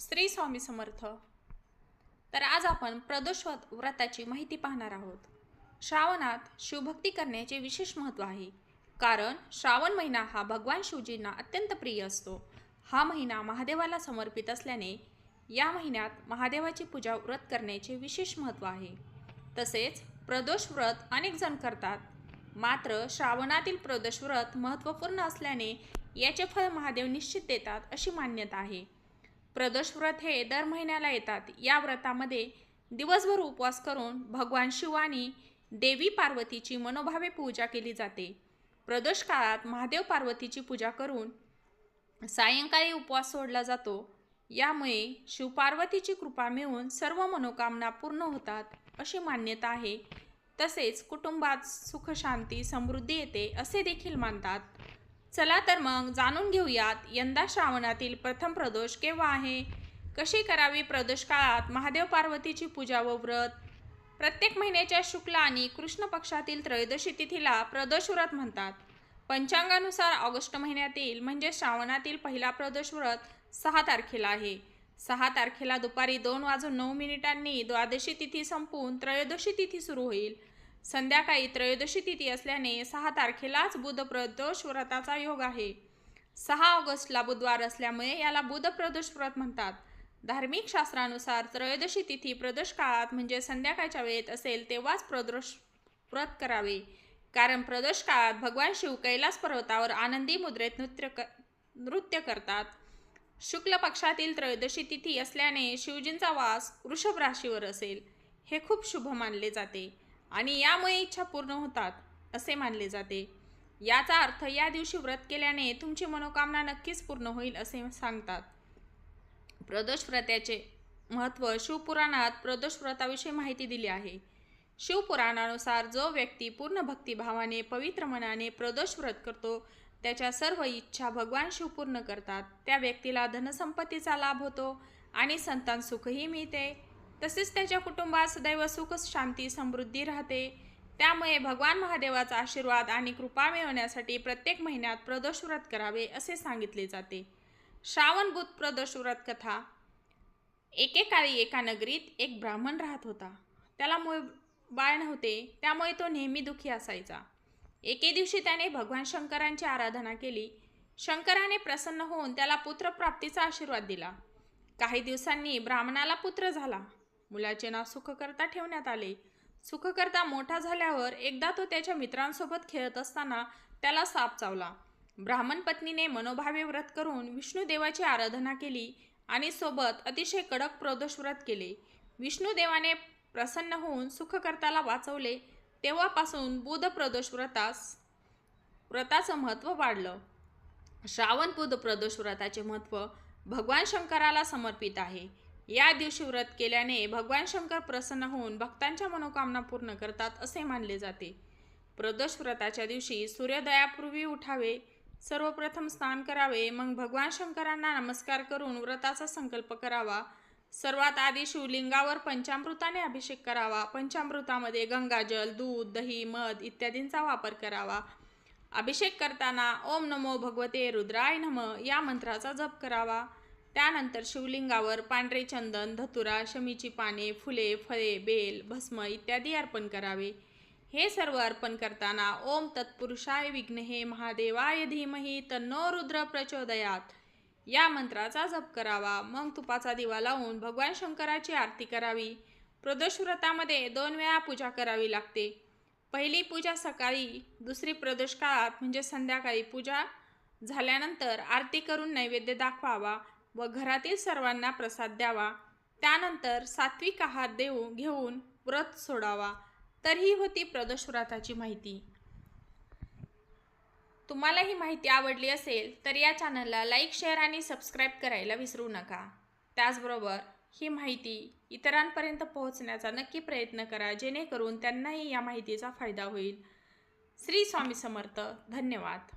श्री स्वामी समर्थ. तर आज आपण प्रदोष व्रताची माहिती पाहणार आहोत. श्रावणात शिवभक्ती करण्याचे विशेष महत्त्व आहे. कारण श्रावण महिना हा भगवान शिवजींना अत्यंत प्रिय असतो. हा महिना महादेवाला समर्पित असल्याने या महिन्यात महादेवाची पूजा व्रत करण्याचे विशेष महत्त्व आहे. तसेच प्रदोष व्रत अनेक जण करतात. मात्र श्रावणातील प्रदोष व्रत महत्त्वपूर्ण असल्याने याचे फळ महादेव निश्चित देतात अशी मान्यता आहे. प्रदोष व्रत हे दर महिन्याला येतात. या व्रतामध्ये दिवसभर उपवास करून भगवान शिव आणि देवी पार्वतीची मनोभावे पूजा केली जाते. प्रदोष काळात महादेव पार्वतीची पूजा करून सायंकाळी उपवास सोडला जातो. यामुळे शिवपार्वतीची कृपा मिळून सर्व मनोकामना पूर्ण होतात अशी मान्यता आहे. तसेच कुटुंबात सुखशांती समृद्धी येते असे देखील मानतात. चला तर मग जाणून घेऊयात यंदा श्रावणातील प्रथम प्रदोष केव्हा आहे? कशी करावी प्रदोष काळात महादेव पार्वतीची पूजा व व्रत? प्रत्येक महिन्याच्या शुक्ल आणि कृष्ण पक्षातील त्रयोदशी तिथीला प्रदोष व्रत म्हणतात. पंचांगानुसार ऑगस्ट महिन्यातील म्हणजे श्रावणातील पहिला प्रदोष व्रत सहा तारखेला आहे. सहा तारखेला दुपारी दोन वाजून नऊ मिनिटांनी द्वादशी तिथी संपून त्रयोदशी तिथी सुरू होईल. संध्याकाळी त्रयोदशी तिथी असल्याने सहा तारखेलाच बुध प्रदोष व्रताचा योग आहे. सहा ऑगस्टला बुधवार असल्यामुळे याला बुध प्रदोष व्रत म्हणतात. धार्मिक शास्त्रानुसार त्रयोदशी तिथी प्रदोष काळात म्हणजे संध्याकाळच्या वेळेत असेल तेव्हाच प्रदोष व्रत करावे. कारण प्रदोष काळात भगवान शिव कैलास पर्वतावर आनंदी मुद्रेत नृत्य क नृत्य करतात. शुक्ल पक्षातील त्रयोदशी तिथी असल्याने शिवजींचा वास वृषभ राशीवर असेल. हे खूप शुभ मानले जाते. आणि यामुळे इच्छा पूर्ण होतात असे मानले जाते. याचा अर्थ या दिवशी व्रत केल्याने तुमची मनोकामना नक्कीच पूर्ण होईल असे सांगतात. प्रदोष व्रताचे महत्त्व शिवपुराणात प्रदोष व्रताविषयी माहिती दिली आहे. शिवपुराणानुसार जो व्यक्ती पूर्ण भक्तिभावाने पवित्र मनाने प्रदोष व्रत करतो त्याच्या सर्व इच्छा भगवान शिव पूर्ण करतात. त्या व्यक्तीला धनसंपत्तीचा लाभ होतो आणि संतान सुखही मिळते. तसेच त्याच्या कुटुंबात सदैव सुख शांती समृद्धी राहते. त्यामुळे भगवान महादेवाचा आशीर्वाद आणि कृपा मिळवण्यासाठी प्रत्येक महिन्यात प्रदोष व्रत करावे असे सांगितले जाते. श्रावण बुध प्रदोष व्रत कथा. एकेकाळी एका नगरीत एक ब्राह्मण राहत होता. त्याला मूळ बाळ नव्हते त्यामुळे तो नेहमी दुःखी असायचा. एके दिवशी त्याने भगवान शंकरांची आराधना केली. शंकराने प्रसन्न होऊन त्याला पुत्रप्राप्तीचा आशीर्वाद दिला. काही दिवसांनी ब्राह्मणाला पुत्र झाला. मुलाचे नाव सुखकर्ता ठेवण्यात आले. सुखकर्ता मोठा झाल्यावर एकदा तो त्याच्या मित्रांसोबत खेळत असताना त्याला साप चावला. ब्राह्मण पत्नीने मनोभावे व्रत करून विष्णुदेवाची आराधना केली आणि सोबत अतिशय कडक प्रदोष व्रत केले. विष्णुदेवाने प्रसन्न होऊन सुखकर्ताला वाचवले. तेव्हापासून बुध प्रदोष व्रतास व्रताचं महत्त्व वाढलं. श्रावण बुध प्रदोष व्रताचे महत्त्व भगवान शंकराला समर्पित आहे. या दिवशी व्रत केल्याने भगवान शंकर प्रसन्न होऊन भक्तांच्या मनोकामना पूर्ण करतात असे मानले जाते. प्रदोष व्रताच्या दिवशी सूर्योदयापूर्वी उठावे सर्वप्रथम स्नान करावे मग भगवान शंकरांना नमस्कार करून व्रताचा संकल्प करावा. सर्वात आधी शिवलिंगावर पंचामृताने अभिषेक करावा पंचामृतामध्ये गंगाजल दूध दही मध इत्यादींचा वापर करावा. अभिषेक करताना ओम नमो भगवते रुद्राय नम या मंत्राचा जप करावा. त्यानंतर शिवलिंगावर पांढरे चंदन धतुरा शमीची पाने फुले फळे बेल भस्म इत्यादी अर्पण करावे. हे सर्व अर्पण करताना ओम तत्पुरुषाय विघ्नहे महादेवाय धीमही तन्नो रुद्र प्रचोदयात. या मंत्राचा जप करावा. मग तुपाचा दिवा लावून भगवान शंकराची आरती करावी. प्रदोष व्रतामध्ये दोन वेळा पूजा करावी लागते. पहिली पूजा सकाळी दुसरी प्रदोष काळात म्हणजे संध्याकाळी पूजा झाल्यानंतर आरती करून नैवेद्य दाखवावा. व घरातील सर्वांना प्रसाद द्यावा. त्यानंतर सात्विक आहार देऊ घेऊन व्रत सोडावा. तर ही होती प्रदोष व्रताची माहिती. तुम्हाला ही माहिती आवडली असेल तर या चॅनलला लाईक शेअर आणि सबस्क्राईब करायला विसरू नका. त्याचबरोबर ही माहिती इतरांपर्यंत पोहोचण्याचा नक्की प्रयत्न करा जेणेकरून त्यांनाही या माहितीचा फायदा होईल. श्री स्वामी समर्थ. धन्यवाद.